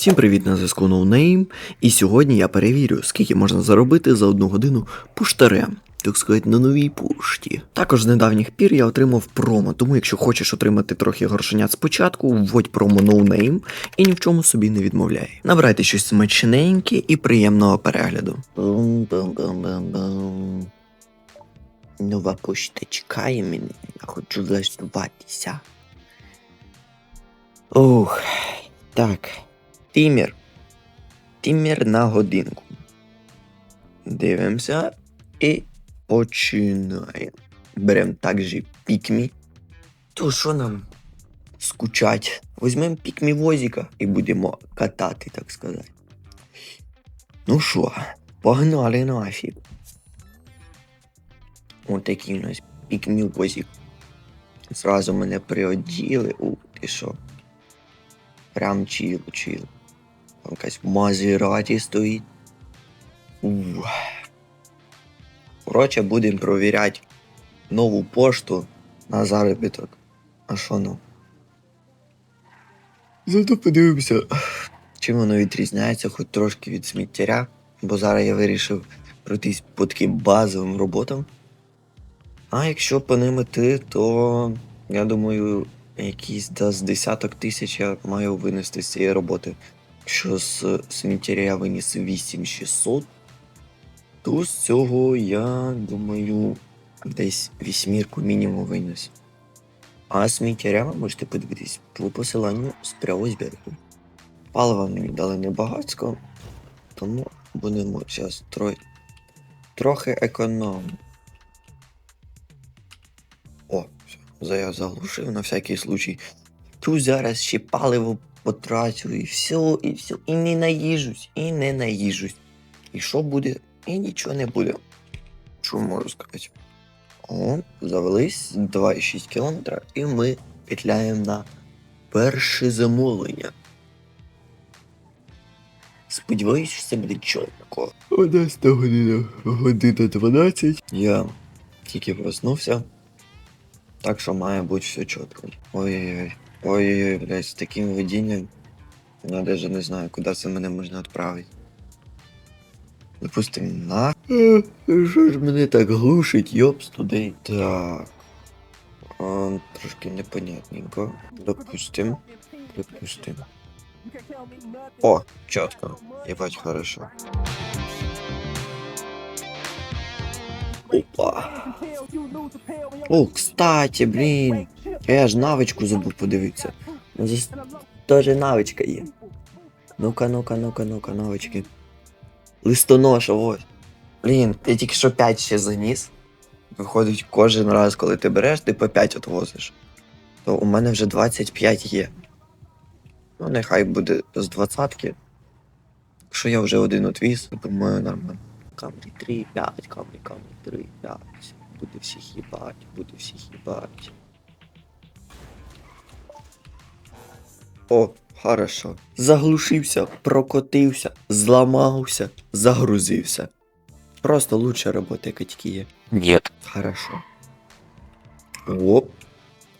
Всім привіт на зв'язку NoName, і сьогодні я перевірю, скільки можна заробити за одну годину пуштарем. Так сказати, на новій пошті. Також з недавніх пір я отримав промо, тому якщо хочеш отримати трохи грошенят спочатку, вводь промо NoName і ні в чому собі не відмовляй. Набирайте щось смачненьке і приємного перегляду. Нова пошта чекає мене, я хочу влаштуватися. Ух, так. Тимір. Тимір на годинку. Дивимося і починаємо. Беремо також пікмі. То що нам скучать? Візьмемо пікмі возика і будемо катати, так сказати. Ну що, погнали нафіг. Ось такий у нас пікмі возик. Зразу мене приоділи. У, ти що? Прям чил, чил. Якась Мазераті стоїть. Коротше, будемо провіряти нову пошту на заробіток. А що ну? Зато подивимося, чим воно відрізняється, хоч трошки від сміттяря, бо зараз я вирішив пройтись по таким базовим роботам. А якщо по ним іти, то я думаю, якісь да, з десяток тисяч я маю винести з цієї роботи. Якщо з сміттяря я виніс 8600, то з цього я думаю десь вісьмірку мінімум винес. А сміттяря ви можете подивитись по посиланню з прямо збірку. Палива мені дали небагацько, тому будемо зараз строїти трохи економно. О, все, я заглушив на всякий случай. Тут зараз ще паливо потрачу, і все, і все, і не наїжусь, і не наїжусь. І що буде? І нічого не буде. Що можу сказати? О, завелись 2,6 км, і ми петляємо на перше замовлення. Сподіваюсь, що це буде чітко. 11 година, година 12. Я тільки проснувся. Так що має бути все чітко. Ой-ой-ой. Ой-ой-ой, блядь, з таким видінням. Я даже не знаю, куди це мене можна відправити. Допустим, на. Е, Що ж мене так глушить, йопс туди. Так. А, трошки непонятненько. Допустим. Допустим. О, чітко. Ебать, хорошо. Опа. О, кстати, блін. Я ж навичку забув подивитися. Ну, теж навичка є. Ну-ка, ну-ка, ну-ка, ну-ка, навички. Листоноша, ось. Блін, ти тільки що 5 ще заніс. Виходить, кожен раз, коли ти береш, ти по 5 отвозиш. То у мене вже 25 є. Ну, нехай буде з 20-ки. Якщо я вже один отвіз, думаю, нормально. Камрі 3, 5, камрі, камрі 3, 5. Буде всіх їбать, буде всіх їбать. О, хорошо. Заглушився, прокотився, зламався, загрузився. Просто лучша робота, яка тільки є. Нет. Хорошо. Оп.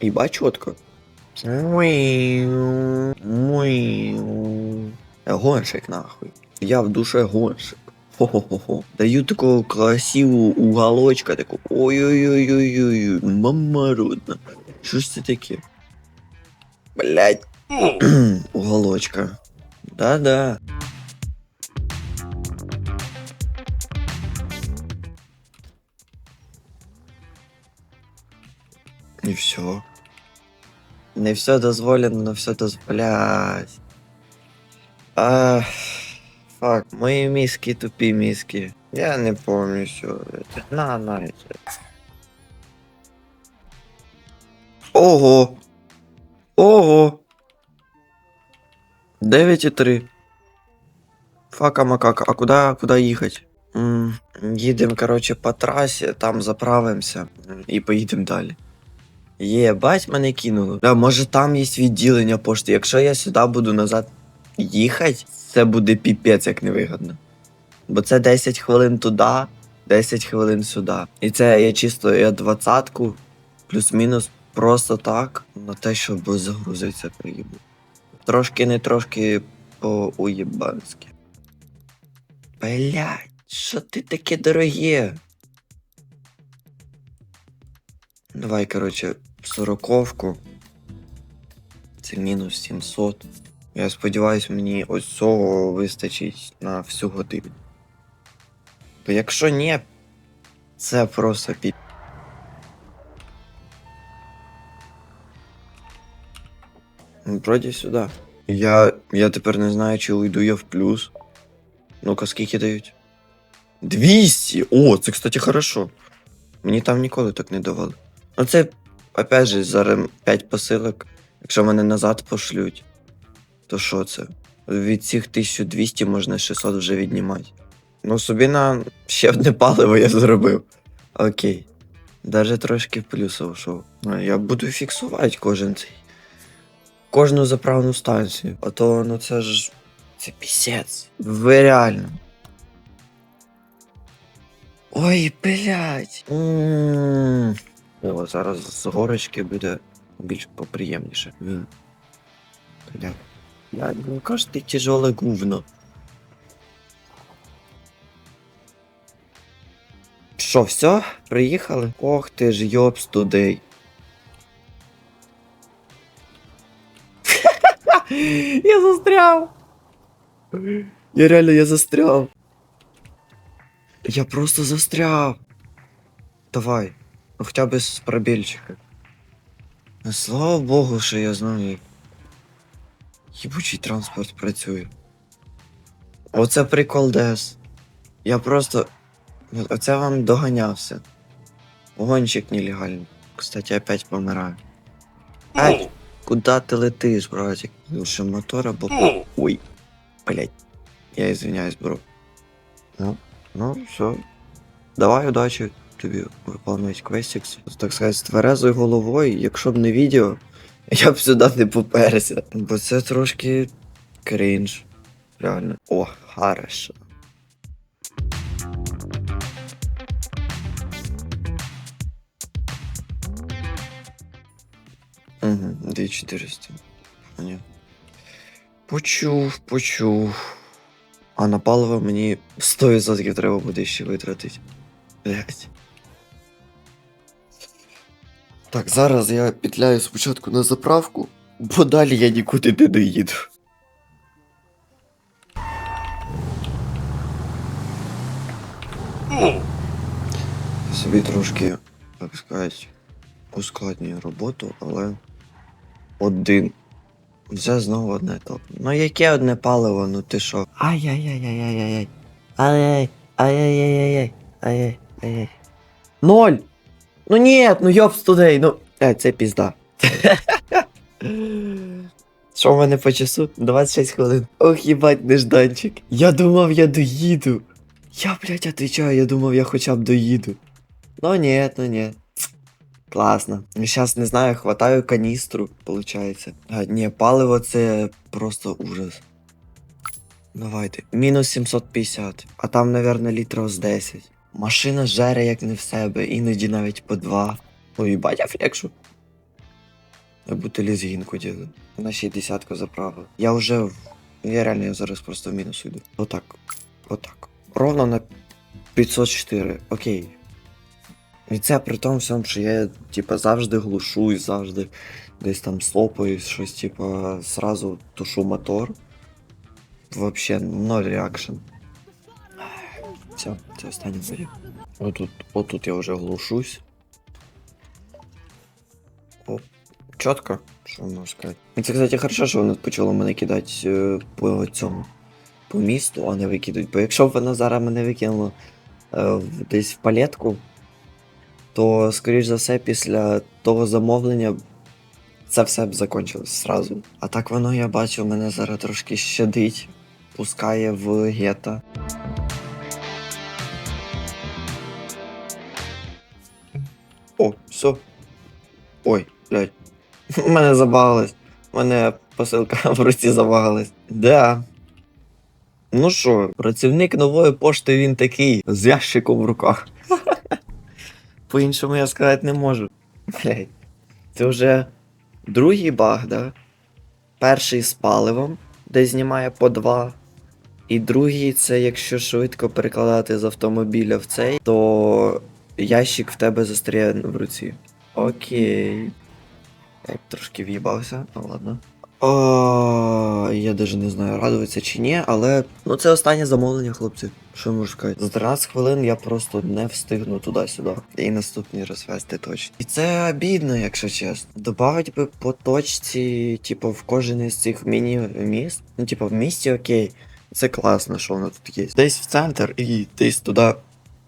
Іба чітко. Муiu, муiu. Гонщик нахуй. Я в душе гонщик. Хо-хо-хо-хо. Даю такого красивого уголочка, такого. Ой-ой-ой-ой-ой. Мама родна. Що ж це таке? Блять. Уголочка. Да-да. І все. Не все дозволено, но все дозволять. А, фак, мої мізки тупі мізки. Я не помню все. это. На, на, это. Ого! Ого! 9,3. Фака макака, а куда, куда їхати? Їдемо, короче, по трасі, там заправимося і поїдемо далі. Єбать, мене кинуло. Да, може там є відділення пошти. Якщо я сюди буду назад їхати, це буде піпець як невигодно. Бо це 10 хвилин туди, 10 хвилин сюди. І це я чисто я двадцятку, плюс-мінус просто так, на те, щоб загрузитися приїду. Трошки не трошки по уєбанськи. Блять, що ти таке дороге? Давай, короче, сороковку. Це мінус 700. Я сподіваюсь, мені ось цього вистачить на всю годину. Бо якщо ні, це просто пі. Вроді сюди. Я, я тепер не знаю, чи уйду я в плюс. Ну-ка, скільки дають? 200! О, це, кстати, хорошо. Мені там ніколи так не давали. Ну це, опять же, зараз 5 посилок. Якщо мене назад пошлють, то що це? Від цих 1200 можна 600 вже віднімати. Ну, собі на ще одне паливо я зробив. Окей. Даже трошки в плюс ушов. Я буду фіксувати кожен цей. Кожну заправну станцію. А то ну це ж. Це пісець. Ви реально. Ой, блядь. О, зараз з горочки буде більш поприємніше. Блядь. Блядь, ну кажеш, ти тяжеле говно. Що, все? Приїхали? Ох ти ж йобс тудей. Застряв. Я реально я застряв. Я просто застряв. Давай. Ну хоча б з пробільчика. Ну, слава Богу, що я знаю, їбучий транспорт працює. Оце прикол Дес. Я просто. От Оце вам доганявся. Гонщик нелегальний. Кстати, опять помираю. Ай, куда ти летиш, братик? Лучше мотор або. Ой. Блять. Я извиняюсь, бро. Ну, ну, все. Давай удачі тобі виконувати квестикс. Так сказати, з тверезою головою, якщо б не відео, я б сюди не поперся. Бо це трошки крінж. Реально. О, хорошо. Угу, 2400. Ні. Почув, почув. А на паливо мені 100% треба буде ще витратити. Блять. Так, зараз я петляю спочатку на заправку, бо далі я нікуди не доїду. Собі трошки, так сказати, ускладнюю роботу, але один. Це знову одне то. Ну яке одне паливо, ну ти що? Ай-яй-яй-яй-яй-яй. Ай-яй, ай-яй-яй-яй. Ай-яй-яй. Ноль! Ну ні, ну йопс тудей, ну. Е, це пізда. Що в мене по часу? 26 хвилин. Ох, їбать, нежданчик. Я думав, я доїду. Я, блядь, отвечаю, я думав, я хоча б доїду. Ну ні, ну ні. Класно. Сейчас не знаю, хватаю каністру, получається. А, ні, паливо це просто ужас. Давайте. Мінус 750. А там, наверное, літрів з 10. Машина жере як не в себе, іноді навіть по два. Ой, їбать, я флекшу. Я будто лізгінку діли. На 60 заправив. Я вже. Я реально я зараз просто в мінус йду. Отак. Отак. Ровно на 504. Окей. І це при тому всьому, що я, типа, завжди глушусь, завжди десь там слопаюсь, щось, типа, сразу тушу мотор. Вообще ноль реакшн. Все, це останнє буде. Отут, отут я вже глушусь. О, чітко, що можна сказати. І це, кстати, хорошо, що воно почало мене кидати е, по цьому. По місту, а не викидуть. Бо якщо б воно зараз мене викинуло е, десь в палетку, то, скоріш за все, після того замовлення це все б закончилось зразу. А так воно, я бачу, мене зараз трошки щадить, пускає в гетто. О, все. Ой, блядь. Мене забагалось. Мене посилка в руці забагалась. Да. Ну що, працівник нової пошти він такий, з ящиком в руках. По-іншому я сказати не можу. Це вже другий баг, да? Перший з паливом, де знімає по два. І другий це якщо швидко перекладати з автомобіля в цей, то ящик в тебе застряє в руці. Окей. Я трошки в'їбався, ну ладно. О, я даже не знаю, радуватися чи ні, але ну це останнє замовлення, хлопці. Що можу сказати? За 13 хвилин я просто не встигну туди-сюди. І наступний розвести точно. І це обідно, якщо чесно. Добавить би по точці, типу, в кожен із цих міні-міст. Ну, типу, в місті окей. Це класно, що воно тут є. Десь в центр і десь туди.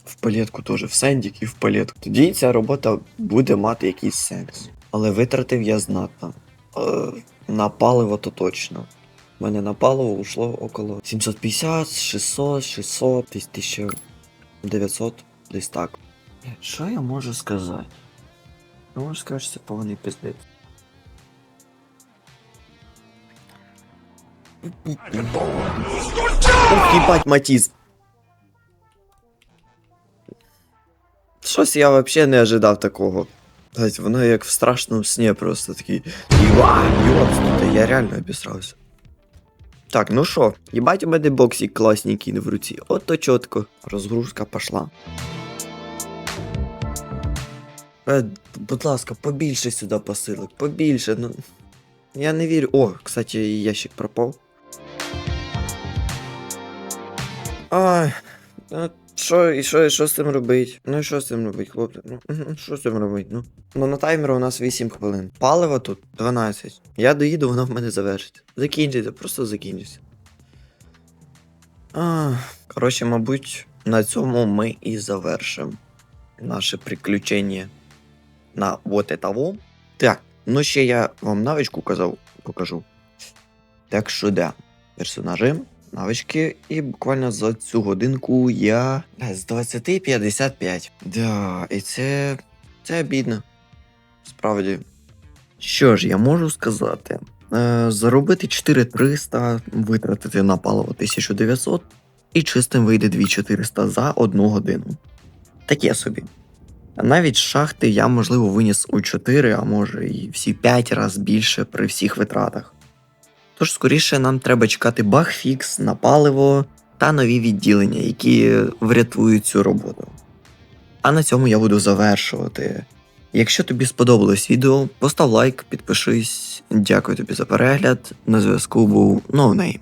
В палетку теж, в сендік і в палетку. Тоді ця робота буде мати якийсь сенс. Але витратив я знатно. Е, на паливо то точно. У мене на паливо ушло около 750, 600, 600, десь 1900, десь так. Що я можу сказати? Я можу сказати, що це повний пиздець. Ух, їбать, Матіз. Щось я взагалі не ожидав такого. Блять, воно як в страшному сні просто такий. Єба, йобстути, я реально обісрався. Так, ну що, їбать у мене боксик класненький в руці. От то чітко. Розгрузка пошла. Е, будь ласка, побільше сюди посилок, побільше, ну. Я не вірю. О, кстати, ящик пропав. Ай, а що, і що, і що з цим робить? Ну і що з цим робить, хлопці? Ну, що з цим робить? Ну. ну на таймері у нас 8 хвилин. Паливо тут 12. Я доїду, воно в мене завершиться. Закінчиться, просто закінчиться. А, коротше, мабуть, на цьому ми і завершимо наше приключення на вот этого. Так, ну ще я вам навичку казав, покажу. Так що да, персонажі, навички, і буквально за цю годинку я з 20-55. Да, і це. це обідно. Справді. Що ж, я можу сказати. Е, заробити 4300, витратити на паливо 1900 і чистим вийде 2400 за одну годину. Таке собі. Навіть шахти я, можливо, виніс у 4, а може і всі 5 разів більше при всіх витратах. Тож скоріше нам треба чекати багфікс на паливо та нові відділення, які врятують цю роботу. А на цьому я буду завершувати. Якщо тобі сподобалось відео, постав лайк, підпишись. Дякую тобі за перегляд. На зв'язку був NoName.